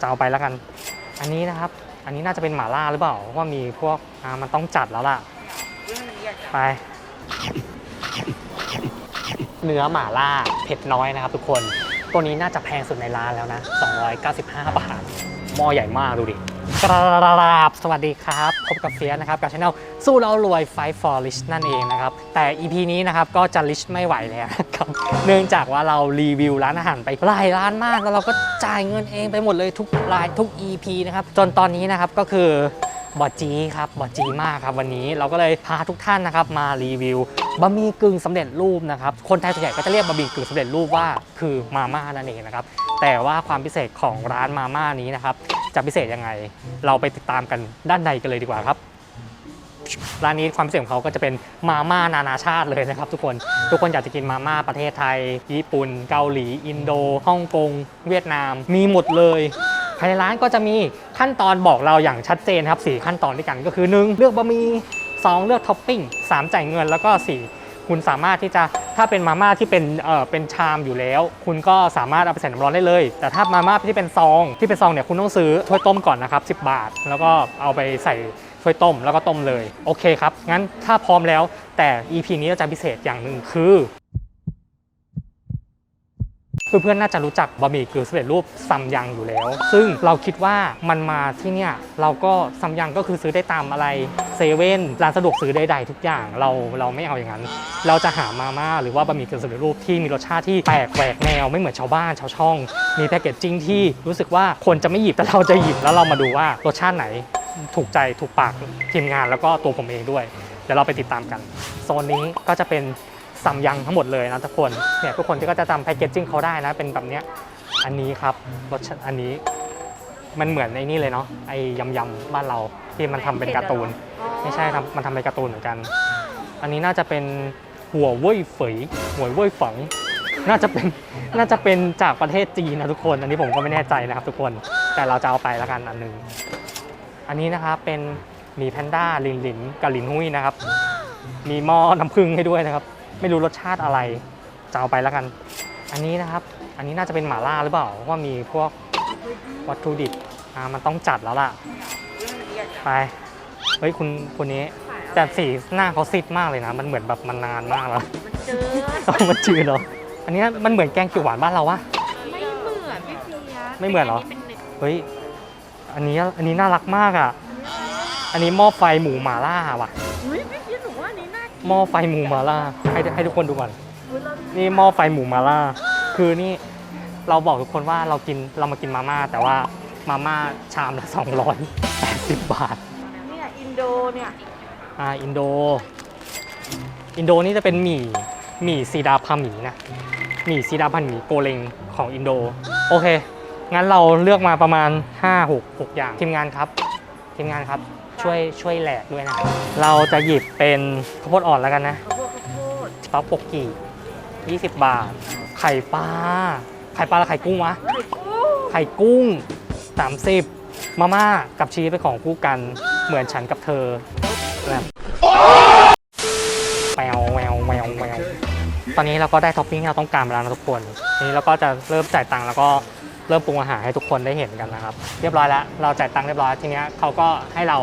จะเอาไปแล้วกัน อันนี้นะครับ อันนี้น่าจะเป็นหม่าล่าหรือเปล่าเพราะว่ามีพวกอ่ามันต้องจัดแล้วล่ะ ไป เนื้อหม่าล่าเผ็ดน้อยนะครับทุกคน ตัวนี้น่าจะแพงสุดในร้านแล้วนะ 295 บาท หม้อใหญ่มากดูดิกราบสวัสดีครับ พบกับเฟียสนะครับกับช anel สู้เรารวย Fight for Rich นั่นเองนะครับ แต่ EP นี้นะครับก็จะ rich ไม่ไหวแล้วครับเนื่องจากว่าเรารีวิวร้านอาหารไปหลายร้านมาก แล้วเราก็จ่ายเงินเองไปหมดเลยทุกรายทุก EP นะครับจนตอนนี้นะครับก็คือ บอจีครับบอจีมากครับวันนี้เราก็เลยพาทุกท่านนะครับมารีวิวบะหมี่กึ่งสำเร็จรูปนะครับคนไทยส่วนใหญ่ก็จะเรียกบะหมี่กึ่งสำเร็จรูปว่าคือมาม่านั่นเองนะครับแต่ว่าความพิเศษของร้านมาม่านี้นะครับจะพิเศษยังไง เราไปติดตามกันด้านในกันเลยดีกว่าครับร้านนี้ความพิเศษของเขาก็จะเป็นมาม่านานาชาติเลยนะครับ ทุกคนทุกคนอยากจะกินมาม่าประเทศไทย ญี่ปุ่น เกาหลี อินโดฮ่องกง เวียดนาม มีหมดเลย ภายในร้านก็จะมีขั้นตอนบอกเราอย่างชัดเจนครับ4ขั้นตอนด้วยกันก็คือ 1 เลือกบะหมี่2เลือกท็อปปิ้ง3จ่ายเงินแล้วก็ 4 คุณสามารถที่จะถ้าเป็นมาม่าที่เป็นเอ่อเป็นชามอยู่แล้ว คุณก็สามารถเอาไปใส่น้ำร้อนได้เลย แต่ถ้ามาม่าที่เป็นซองที่เป็นซองเนี่ยคุณต้องซื้อถ้วยต้มก่อนนะครับ10 บาท แล้วก็เอาไปใส่ถ้วยต้มแล้วก็ต้มเลยโอเคครับงั้นถ้าพร้อมแล้วแต่ EP นี้เราจะพิเศษอย่างหนึ่งคือ เพื่อนๆน่าจะรู้จักบะหมี่กึ่งสำเร็จรูปซัมยังอยู่แล้ว ซึ่งเราคิดว่ามันมาที่เนี่ยเราก็ซัมยังก็คือซื้อได้ตามอะไรเซเว่นร้านสะดวกซื้อใดๆทุกอย่างเราเราไม่เอาอย่างนั้น เราจะหามาม่าหรือว่าบะหมี่กึ่งสำเร็จรูปที่มีรสชาติที่แปลกแหวกแนวไม่เหมือนชาวบ้านชาวช่อง มีแพคเกจจิ้งที่รู้สึกว่าคนจะไม่หยิบแต่เราจะหยิบแล้วเรามาดูว่ารสชาติไหนถูกใจถูกปากทีมงานแล้วก็ตัวผมเองด้วยเดี๋ยวเราไปติดตามกัน โซนนี้ก็จะเป็น ซัมยังทั้งหมดเลยนะทุกคนเนี่ยทุกคนที่ก็จะจำแพคเกจจิ้งเขาได้นะ เป็นแบบเนี้ยอันนี้ครับรสชาติอันนี้มันเหมือนในนี่เลยเนาะไอ้ยำยำๆบ้านเราที่มันทำเป็นการ์ตูน ไม่ใช่ครับมันทำเป็นการ์ตูนเหมือนกัน อันนี้น่าจะเป็นหัวเว่ยเฝยหัวเว่ยฝัง น่าจะเป็นน่าจะเป็นจากประเทศจีนนะทุกคน อันนี้ผมก็ไม่แน่ใจนะครับทุกคน แต่เราจะเอาไปแล้วกันอันหนึงอันนี้นะครับเป็นหมีแพนด้าลินลินกับลินหุยนะครับ มีหม้อน้ำผึ้งให้ด้วยนะครับ ไม่รู้รสชาติอะไรจะเอาไปแล้วกัน อันนี้นะครับ อันนี้น่าจะเป็นหม่าล่าหรือเปล่าเพราะว่ามีพวกวัตถุดิบอ่ามันต้องจัดแล้วล่ะ ไป เฮ้ยคุณคนนี้ แต่สีหน้าเขาซีดมากเลยนะ มันเหมือนแบบมันนานมากแล้วเจอมันจืดเหรอ อันนี้มันเหมือนแกงเขียวหวานบ้านเราวะ ไม่เหมือนพี่เฟียสไม่เหมือนเหรอป็นเด็กเฮ้ย อันนี้อันนี้น่ารักมากอะ อันนี้หม้อไฟหมูหม่าล่าว่ะอุ้ยพี่เฟียส หนูว่าอันนี้น่ากินหม้อไฟหมูหม่าล่าให้ให้ทุกคนดูก่อนอุ๊ยเรานี่หม้อไฟหมูมาล่าคือนี่เราบอกทุกคนว่าเรากินเรามากินมาม่า แต่ว่ามาม่าชามละ280 บาทเนี่ยอินโดเนี่ยอ่าอินโด อินโดนี่จะเป็นหมี่หมี่ซีดาพาหมีนะหมี่ซีดาพาหมีโกเลงของอินโด โอเค งั้นเราเลือกมาประมาณ 5 6 6 อย่างทีมงานครับทีมงานครับ ช่วยช่วยแหลกด้วยนะเราจะหยิบเป็นข้าวโพดอ่อนแล้วกันนะข้าวโพดข้าวโพดต๊อกปกกี20 บาท ไข่ปลาไข่ปลาและไข่กุ้งวะไข่กุ้งไข่กุ้ง 30 มาม่ากับชีสเป็นของคู่กันเหมือนฉันกับเธอแบบแมวแมวแมวแมวตอนนี้เราก็ได้ท็อปปิ้งที่เราต้องการมาแล้วนะทุกคนทีนี้เราก็จะเริ่มจ่ายตังค์แล้วก็เริ่มปรุงอาหารให้ทุกคนได้เห็นกันนะครับ เรียบร้อยแล้ว เราจ่ายตังค์เรียบร้อยทีเนี้ยเขาก็ให้เรา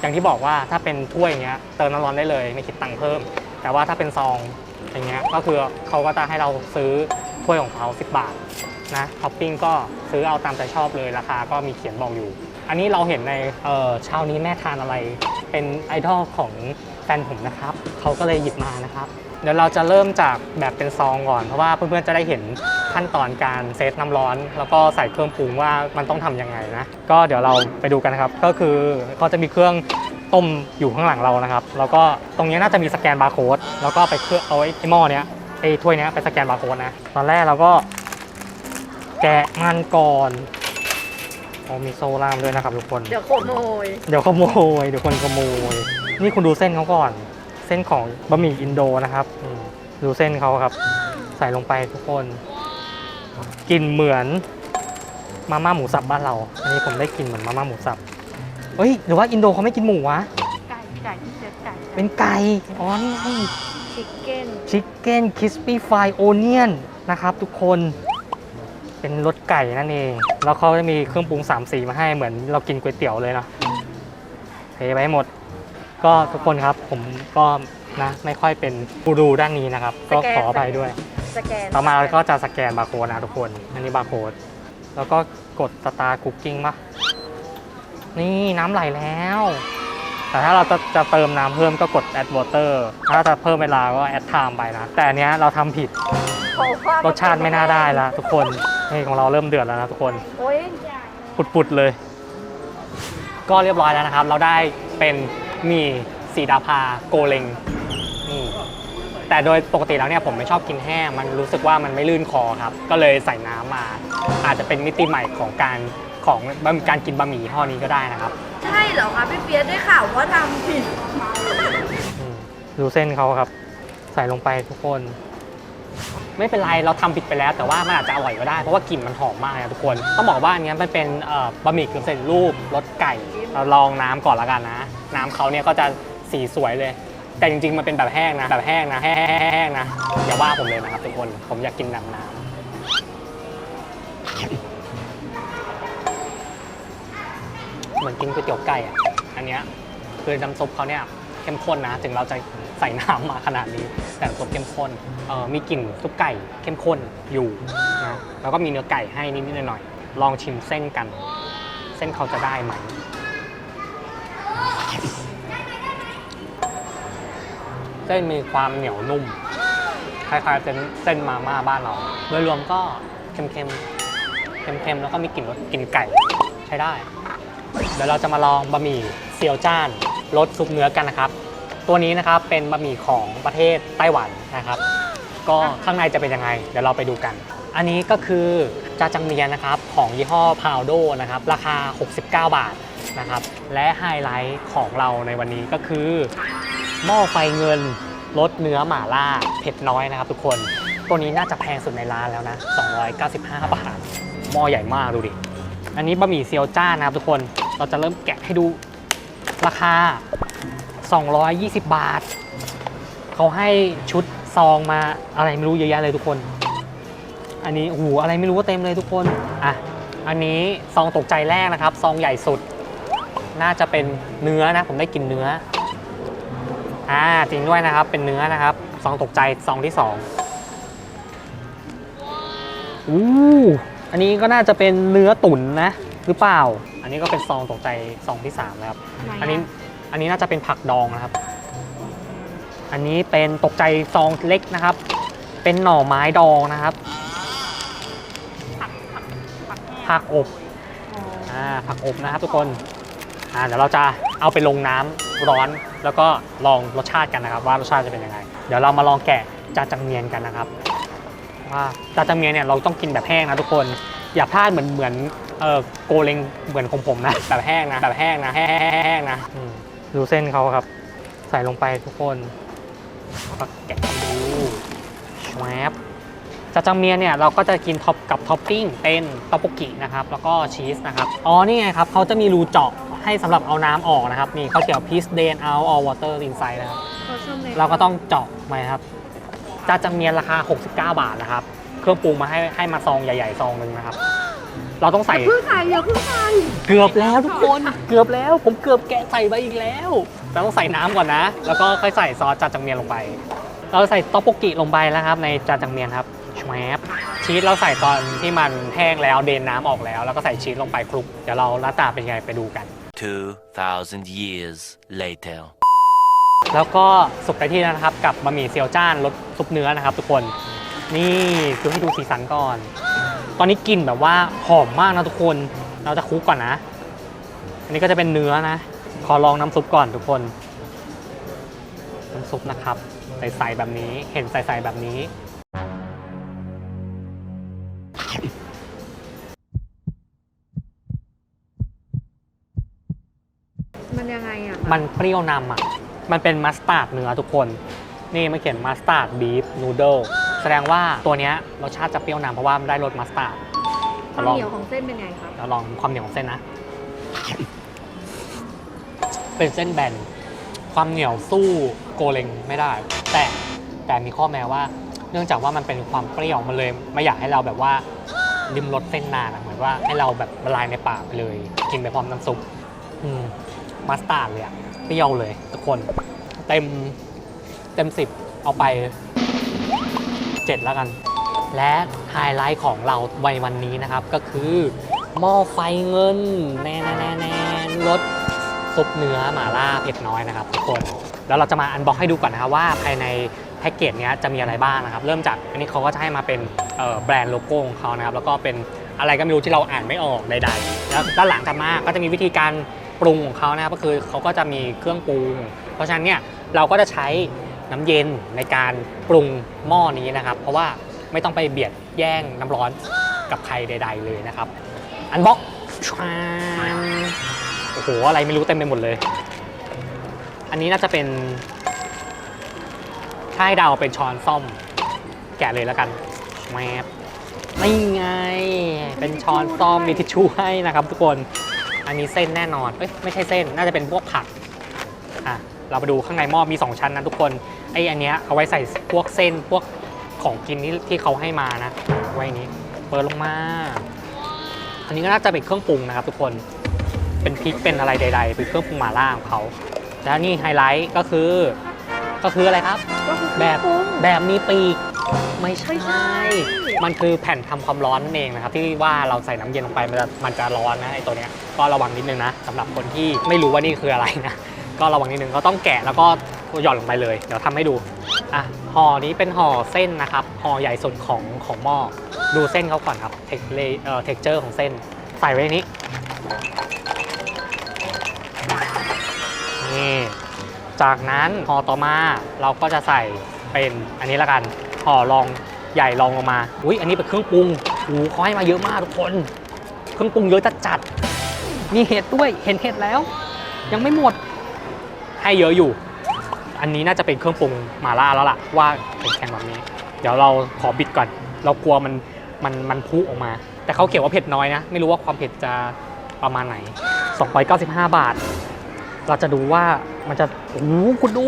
อย่างที่บอกว่าถ้าเป็นถ้วยอย่างเงี้ยเติมน้ำร้อนได้เลยไม่คิดตังค์เพิ่ม แต่ว่าถ้าเป็นซองอย่างเงี้ยก็คือเขาก็จะให้เราซื้อถ้วยของเขา10 บาทนะท็อปปิ้งก็ซื้อเอาตามใจชอบเลยราคาก็มีเขียนบอกอยู่ อันนี้เราเห็นในเออช้านี้แม่ทานอะไรเป็นไอดอลของ ฟนผมนะครับเขาก็เลยหยิบมานะครับ เดี๋ยวเราจะเริ่มจากแบบเป็นซองก่อน เพราะว่าเพื่อนๆจะได้เห็นขั้นตอนการเซตน้ำร้อน แล้วก็ใส่เครื่องปรุงว่ามันต้องทำยังไงนะ ก็เดี๋ยวเราไปดูกันนะครับ ก็คือเขาจะมีเครื่องต้มอยู่ข้างหลังเรานะครับ แล้วก็ตรงนี้น่าจะมีสแกนบาร์โค้ดแล้วก็ไปเครื่องเอาไอ้หม้อเนี้ยไอ้ถ้วยเนี้ยไปสแกนบาร์โค้ดนะตอนแรกเราก็แกะมันก่อนอ๋อมีโซ่ล่ามด้วยนะครับทุกคน เดี๋ยวขโมย เดี๋ยวขโมยเดี๋ยวคนขโมย นี่คุณดูเส้นเขาก่อน เส้นของบะหมี่อินโดนะครับอืมดูเส้นเขาครับ ใส่ลงไปทุกคนกลิ่นเหมือนมาม่าหมูสับบ้านเรา อันนี้ผมได้กลิ่นเหมือนมาม่าหมูสับเฮ้ยหรือว่าอินโดเขาไม่กินหมูวะไก่ไก่ที่เจอไก่เป็นไก่อ๋อนี่ไงชิคเก้นชิคเก้นคริสปี้ฟรายโอเนียนนะครับ ทุกคนเป็นรสไก่นั่นเอง แล้วเขาจะมีเครื่องปรุง3สีมาให้เหมือนเรากินก๋วยเตี๋ยวเลยเนาะเทไปให้หมด ก็ทุกคนครับผมก็นะไม่ค่อยเป็นกูรูด้านนี้นะครับ ก็ขออภัยด้วย สแกนต่อมาเราก็จะสแกนบาร์โค้ดนะทุกคน อันนี้บาร์โค้ด แล้วก็กดสตาร์คุกกิ้งปะนี่น้ำไหลแล้ว แต่ถ้าเราจะจะเติมน้ำเพิ่มก็กด add water ถ้าจะเพิ่มเวลาก็ add time ไปนะ แต่อันเนี้ยเราทำผิดขอความรสชาติไม่น่าได้ละทุกคนนี่ของเราเริ่มเดือดแล้วนะทุกคน โอ้ยปุดๆเลย ก็เรียบร้อยแล้วนะครับ เราได้เป็นห มี่สีดาพาโกเลงนี่แต่โดยปกติแล้วเนี่ยผมไม่ชอบกินแห้ง มันรู้สึกว่ามันไม่ลื่นคอครับ ก็เลยใส่น้ำมา อาจจะเป็นมิติใหม่ของการของการกินบะหมี่ยี่ห้อนี้ก็ได้นะครับ ใช่เหรอคะพี่เปียกได้ข่าวว่าทำผิดอืมดูเส้นเขาครับ ใส่ลงไปทุกคน ไม่เป็นไรเราทำผิดไปแล้ว แต่ว่ามันอาจจะอร่อยก็ได้ เพราะว่ากลิ่นมันหอมมากนะทุกคน ต้องบอกว่าอันเนี้ยมันเป็นเอ่อบะหมี่กึ่งสำเร็จรูปรสไก่เราลองน้ำก่อนละกันนะ น้ำเขาเนี่ยก็จะสีสวยเลย แต่จริงๆ มันเป็นแบบแห้งนะ แบบแห้งนะ แห้งๆนะ อย่าว่าผมเลยนะครับทุกคน ผมอยากกินแบบน้ำเหมือนกินก๋วยเตี๋ยวไก่อะ อันเนี้ยคือน้ำซุปเขาเนี่ยเข้มข้นนะ ถึงเราจะใส่น้ำมาขนาดนี้ แต่น้ำซุปเข้มข้นเออมีกลิ่นซุปไก่เข้มข้นอยู่นะ แล้วก็มีเนื้อไก่ให้นิดๆหน่อยๆ ลองชิมเส้นกัน เส้นเขาจะได้ไหม เส้นมีความเหนียวนุ่ม คล้ายๆเส้นเส้นมาม่าบ้านเรา โดยรวมก็เค็มๆ เค็มๆ แล้วก็มีกลิ่นรสกลิ่นไก่ใช้ได้ เดี๋ยวเราจะมาลองบะหมี่เซียวจ้านรสซุปเนื้อกันนะครับ ตัวนี้นะครับเป็นบะหมี่ของประเทศไต้หวันนะครับ ก็ข้างในจะเป็นยังไง เดี๋ยวเราไปดูกัน อันนี้ก็คือจาจังเมียนนะครับของยี่ห้อพาวโดนะครับ ราคา 69 บาท นะครับ และไฮไลท์ของเราในวันนี้ก็คือ หม้อไฟเงินรสเนื้อหม่าล่าเผ็ดน้อยนะครับทุกคน ตัวนี้น่าจะแพงสุดในร้านแล้วนะ 295 บาท หม้อใหญ่มากดูดิ อันนี้บะหมี่เซียวจ้านนะครับทุกคน เราจะเริ่มแกะให้ดูราคา 220 บาท เขาให้ชุดซองมาอะไรไม่รู้เยอะแยะเลยทุกคน อันนี้โอ้โหอะไรไม่รู้ว่าเต็มเลยทุกคน อะ อันนี้ซองตกใจแรกนะครับ ซองใหญ่สุด น่าจะเป็นเนื้อนะ ผมได้กินเนื้อ อ่าจริงด้วยนะครับ เป็นเนื้อนะครับซองตกใจซองที่สองอู้อันนี้ก็น่าจะเป็นเนื้อตุ๋นนะ หรือเปล่า อันนี้ก็เป็นซองตกใจซองที่สามแล้วครับ อันนี้อันนี้น่าจะเป็นผักดองนะครับ อันนี้เป็นตกใจซองเล็กนะครับ เป็นหน่อไม้ดองนะครับ ผักอบ อ่าผักอบนะครับทุกคน อ่าเดี๋ยวเราจะเอาไปลงน้ำร้อน แล้วก็ลองรสชาติกันนะครับ ว่ารสชาติจะเป็นยังไง เดี๋ยวเรามาลองแกะจาจังเมียนกันนะครับว่าจาจังเมียนเนี่ยเราต้องกินแบบแห้งนะทุกคนอย่าพลาดเหมือนเหมือนเออโกเลงเหมือนของผมนะแบบแห้งนะแบบแห้งนะแห้งนะดูเส้นเขาครับ ใส่ลงไปทุกคนก็แกะดูชวบจาจังเมียนเนี่ยเราก็จะกินท็อปกับท็อปปิ้งเป็นต๊อกโบกินะครับแล้วก็ชีสนะครับอ๋อนี่ไงครับเขาจะมีรูเจาะ ให้สำหรับเอาน้ำออกนะครับนี่เขาเขียน please drain out all water inside นะครับเราก็ต้องเจาะมาครับจาจังเมียนราคา 69 บาทนะครับ เครื่องปรุงมาให้ให้มาซองใหญ่ๆซองหนึ่งนะครับ เราต้องใส่เพิ่งใส่อย่าเพิ่งใส่เกือบแล้วทุกคน เกือบแล้ว ผมเกือบแกะใส่ไปอีกแล้วเราต้องใส่น้ำก่อนนะ แล้วก็ค่อยใส่ซอสจาจังเมียนลงไป เราใส่ต๊อกโบกิลงไปแล้วครับ ในจาจังเมียนครับชวบชีสเราใส่ตอนที่มันแห้งแล้วเดนน้ำออกแล้ว แล้วก็ใส่ชีสลงไปคลุกเดี๋ยวเราหน้าตาเป็นยังไงไปดูกัน 2,000 years later. แล้วก็สุกไปที่แล้วนะครับกับบะหมี่เซียวจ้านรสซุปเนื้อนะครับ ทุกคนนี่ดูให้ดูสีสันก่อน ตอนนี้กลิ่นแบบว่าหอมมากนะทุกคนเราจะคลุกก่อนนะ อันนี้ก็จะเป็นเนื้อนะ ขอลองน้ำซุปก่อนทุกคนน้ำซุปนะครับ ใสๆแบบนี้เห็นใสๆแบบนี้ มัน ยังไงอะมันเปรี้ยวนำอะ มันเป็นมัสตาร์ดเนื้อทุกคน นี่มันเขียนมัสตาร์ดบีฟนูเดิลแสดงว่าตัวเนี้ยรสชาติจะเปรี้ยวนำเพราะว่ามันได้รสมัสตาร์ดความลองเหนียวของเส้นเป็นไงครับเราลองความเหนียวของเส้นนะ เป็นเส้นแบน ความเหนียวสู้โกเลงไม่ได้ แต่แต่มีข้อแม้ว่า เนื่องจากว่ามันเป็นความเปรี้ยวมันเลย ไม่อยากให้เราแบบว่าริมรสเส้นนานอะเหมือนว่าให้เราแบบละลายในปากไปเลย กินไปพร้อมน้ำซุปอืม มัสตาร์ดเลยอะเปรี้ยวเลยทุกคน เต็มเต็มสิบเอาไปเจ็ดแล้วกัน และไฮไลท์ของเราในวันนี้นะครับ ก็คือหม้อไฟเงิน แน่แน่แน่แนรสซุปเนื้อหม่าล่าเผ็ดน้อยนะครับทุกคน แล้วเราจะมาอันบ็อกให้ดูก่อนนะครับว่าภายในแพ็กเกจนี้จะมีอะไรบ้างนะครับ เริ่มจากอันนี้เขาก็จะให้มาเป็นแบรนด์โลโก้ของเขานะครับ แล้วก็เป็นอะไรก็ไม่รู้ที่เราอ่านไม่ออกใดๆ แล้วด้านหลังถัดมาก็จะมีวิธีการ ปรุงของเขานะครับก็คือเขาก็จะมีเครื่องปรุง เพราะฉะนั้นเนี่ยเราก็จะใช้น้ำเย็นในการปรุงหม้อนี้นะครับ เพราะว่าไม่ต้องไปเบียดแย่งน้ำร้อนกับใครใด ๆ เลยนะครับ อันบ็อกโอ้โหอะไรไม่รู้เต็มไปหมดเลย อันนี้น่าจะเป็นถ้าให้เดาเป็นช้อนซ่อม แกะเลยแล้วกันแมบไม่ไง เป็นช้อนซ่อมมีทิชชู่ให้นะครับทุกคน อันนี้เส้นแน่นอนเอ้ยไม่ใช่เส้นน่าจะเป็นพวกผักอะเรามาดูข้างในหม้อมี 2 ชั้นนะทุกคนไออันเนี้ยเอาไว้ใส่พวกเส้นพวกของกินที่ที่เขาให้มานะไว้นี้เปิดลงมา อันนี้ก็น่าจะเป็นเครื่องปรุงนะครับทุกคนเป็นพริกเป็นอะไรใด ๆ เป็นเครื่องปรุงหม่าล่าของเขาแล้วนี่ไฮไลท์ก็คือก็คืออะไรครับ ก็คือแบบปรุงแบบมีปีก ไม่ใช่ไม่ใช่ มันคือแผ่นทำความร้อนนั่นเองนะครับที่ว่าเราใส่น้ำเย็นลงไปมันจะมันจะร้อนนะไอตัวเนี้ยก็ระวังนิดนึงนะสำหรับคนที่ไม่รู้ว่านี่คืออะไรนะก็ระวังนิดนึงก็ต้องแกะแล้วก็หย่อนลงไปเลยเดี๋ยวทำให้ดูอะห่อนี้เป็นห่อเส้นนะครับห่อใหญ่สุดของของหม้อดูเส้นเขาก่อนครับเทคเลเอ่อเท็กเจอร์ของเส้น ใส่ไว้ในนี้นี่จากนั้นห่อต่อมาเราก็จะใส่เป็นอันนี้ละกัน ห่อรองใหญ่รองลงมา อุ้ยอันนี้เป็นเครื่องปรุงโอ้เขาให้มาเยอะมากทุกคน เครื่องปรุงเยอะจัดจัดมีเห็ดด้วยเห็นเห็ดแล้ว ยังไม่หมด ให้เยอะอยู่ อันนี้น่าจะเป็นเครื่องปรุงมาล่าแล้วล่ะ ว่าแข็งแบบนี้ เดี๋ยวเราขอบิดก่อน เรากลัวมันมันมันพุออกมา แต่เขาเขียนว่าเผ็ดน้อยนะ ไม่รู้ว่าความเผ็ดจะประมาณไหน 295 บาท เราจะดูว่ามันจะโอ้คุณดู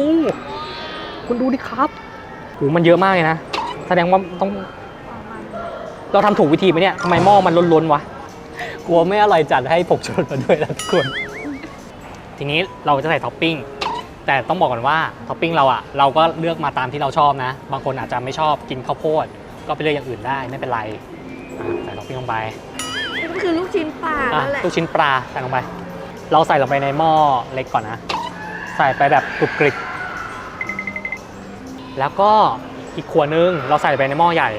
คุณดูดิครับ หมันเยอะมากเลยนะ แสดงว่าต้อง เราทำถูกวิธีไหมเนี่ยทำไมหม้อมันล้นๆวะ กลัวไม่อร่อยจัดให้ผงชูรสมาด้วยนะทุกคน ทีนี้เราจะใส่ท็อปปิ้ง แต่ต้องบอกก่อนว่าท็อปปิ้งเราอะเราก็เลือกมาตามที่เราชอบนะ บางคนอาจจะไม่ชอบกินข้าวโพด ก็ไปเลือกอย่างอื่นได้ไม่เป็นไรอะใส่ท็อปปิ้งลงไป ก็คือลูกชิ้นปลาอะนั่นแหละ ลูกชิ้นปลาใส่ลงไป เราใส่ลงไปในหม้อเล็กก่อนนะ ใส่ไปแบบกรุบกริบ แล้วก็อีกขวดนึงเราใส่ไปในหม้อใหญ่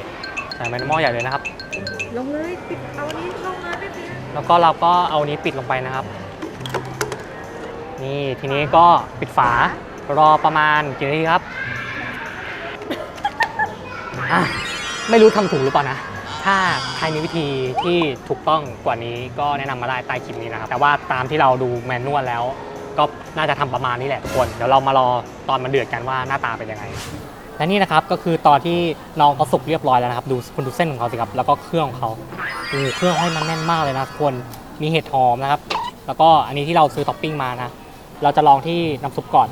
ใส่ไปในหม้อใหญ่เลยนะครับ ลงเลยปิดเอาอันนี้ลงมาไม่เป็นไรแล้วก็เราก็เอานี้ปิดลงไปนะครับ นี่ทีนี้ก็ปิดฝารอประมาณกี่นาทีครับอะไม่รู้ทำถูกหรือเปล่านะ ถ้าใครมีวิธีที่ถูกต้องกว่านี้ก็แนะนำมาได้ใต้คลิปนี้นะครับ แต่ว่าตามที่เราดูแมนนวลแล้ว ก็น่าจะทำประมาณนี้แหละทุกคน เดี๋ยวเรามารอตอนมันเดือดกันว่าหน้าตาเป็นยังไง และนี่นะครับก็คือตอนที่น้องเขาสุกเรียบร้อยแล้วนะครับ ดูคุณดูเส้นของเขาสิครับแล้วก็เครื่องของเขาโอ้เครื่องให้มันแน่นมากเลยนะทุกคนมีเห็ดหอมนะครับ แล้วก็อันนี้ที่เราซื้อท็อปปิ้งมานะ เราจะลองที่น้ำซุปก่อน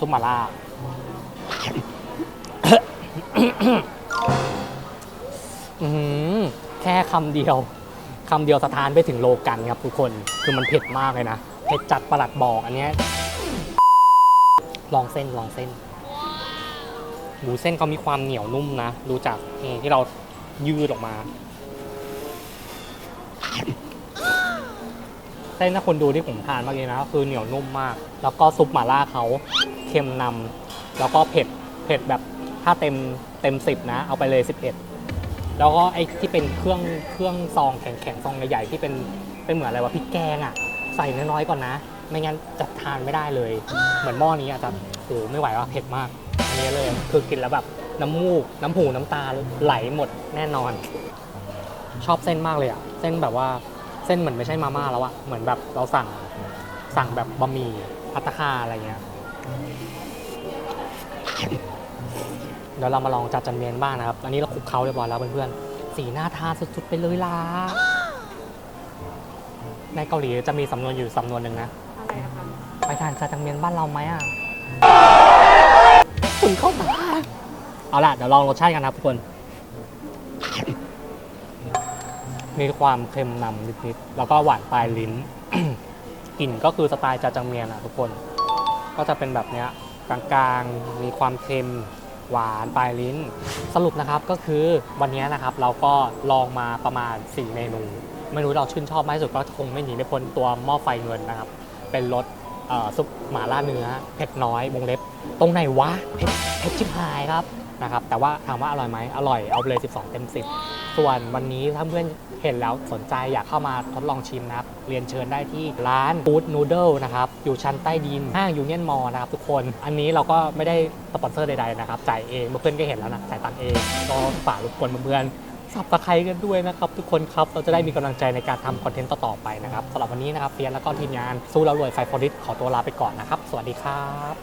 ซุปหม่าล่าอือหือแค่คำเดียวคำเดียวสะท้านไปถึงโลกันครับทุกคน คือมันเผ็ดมากเลยนะ เผ็ดจัดประหลัดบอกอันเนี้ยลองเส้นลองเส้นหมูเส้นเขามีความเหนียวนุ่มนะดูจากที่เรายืดออกมา เส้นถ้าคนดูที่ผมทานเมื่อกี้นะก็คือเหนียวนุ่มมาก แล้วก็ซุปหม่าล่าเขาเค็มนำแล้วก็เผ็ดเผ็ดแบบถ้าเต็มเต็มสิบนะ เอาไปเลย11แล้วก็ไอ้ที่เป็นเครื่องเครื่องซองแข็งๆซองใหญ่ๆที่เป็นเป็นเหมือนอะไรวะพริกแกงอะ ใส่น้อยๆก่อนนะ ไม่งั้นจะทานไม่ได้เลย เหมือนหม้อนี้อาจจะโอ้ไม่ไหวว่ะเผ็ดมากอันนี้เลย คือกินแล้วแบบน้ำมูก น้ำหูน้ำตาไหลหมดแน่นอน ชอบเส้นมากเลยอะเส้นแบบว่าเส้นเหมือนไม่ใช่มาม่าแล้วอะเหมือนแบบเราสั่งสั่งแบบบะหมี่พัตตาคาอะไรเงี้ยเดี๋ยวเรามาลองจัดจันเมียนบ้างนะครับ อันนี้เราคลุกเคล้าเรียบร้อยแล้วเพื่อนๆ สีหน้าทานสุดๆไปเลยล่ะ ในเกาหลีจะมีสำนวนอยู่สำนวนหนึ่งนะ อะไรอะคะไปทานจัดจันเมียนบ้านเราไหมอะคุณเข้ามาเอาล่ะ เดี๋ยวลองรสชาติกันนะครับทุกคน มีความเค็มนำนิดๆ แล้วก็หวานปลายลิ้น กลิ่นก็คือสไตล์จาจังเมียนอะทุกคน ก็จะเป็นแบบเนี้ยกลางๆ มีความเค็มหวานปลายลิ้น สรุปนะครับก็คือวันนี้นะครับเราก็ลองมาประมาณ 4 เมนู ไม่รู้เราชื่นชอบมากที่สุดก็คงไม่หนีไม่พ้นตัวหม้อไฟเงินนะครับ เป็นรสซุปหม่าล่าเนื้อเผ็ดน้อยวงเล็บ ตรงไหนวะเผ็ดเผ็ดชิบหายครับนะครับแต่ว่าถามว่าอร่อยไหมอร่อยเอาเลย 12 เต็ม 10 ส่วนวันนี้ถ้าเพื่อนเห็นแล้วสนใจอยากเข้ามาทดลองชิมนะครับ เรียนเชิญได้ที่ร้านฟู้ดนูเดิลนะครับ อยู่ชั้นใต้ดินห้างยูเนียนมอลนะครับทุกคน อันนี้เราก็ไม่ได้สปอนเซอร์ใดๆนะครับ จ่ายเองเพื่อนก็เห็นแล้วนะ จ่ายตังเอง ก็ฝากรบกวนเพื่อนๆ สับตะไคร้กันด้วยนะครับทุกคนครับ เราจะได้มีกำลังใจในการทำคอนเทนต์ต่อๆไปนะครับสำหรับวันนี้นะครับเฟียสแล้วก็ทีมงานสู้แล้วรวยไฟฟอริสขอตัวลาไปก่อนนะครับ สวัสดีครับ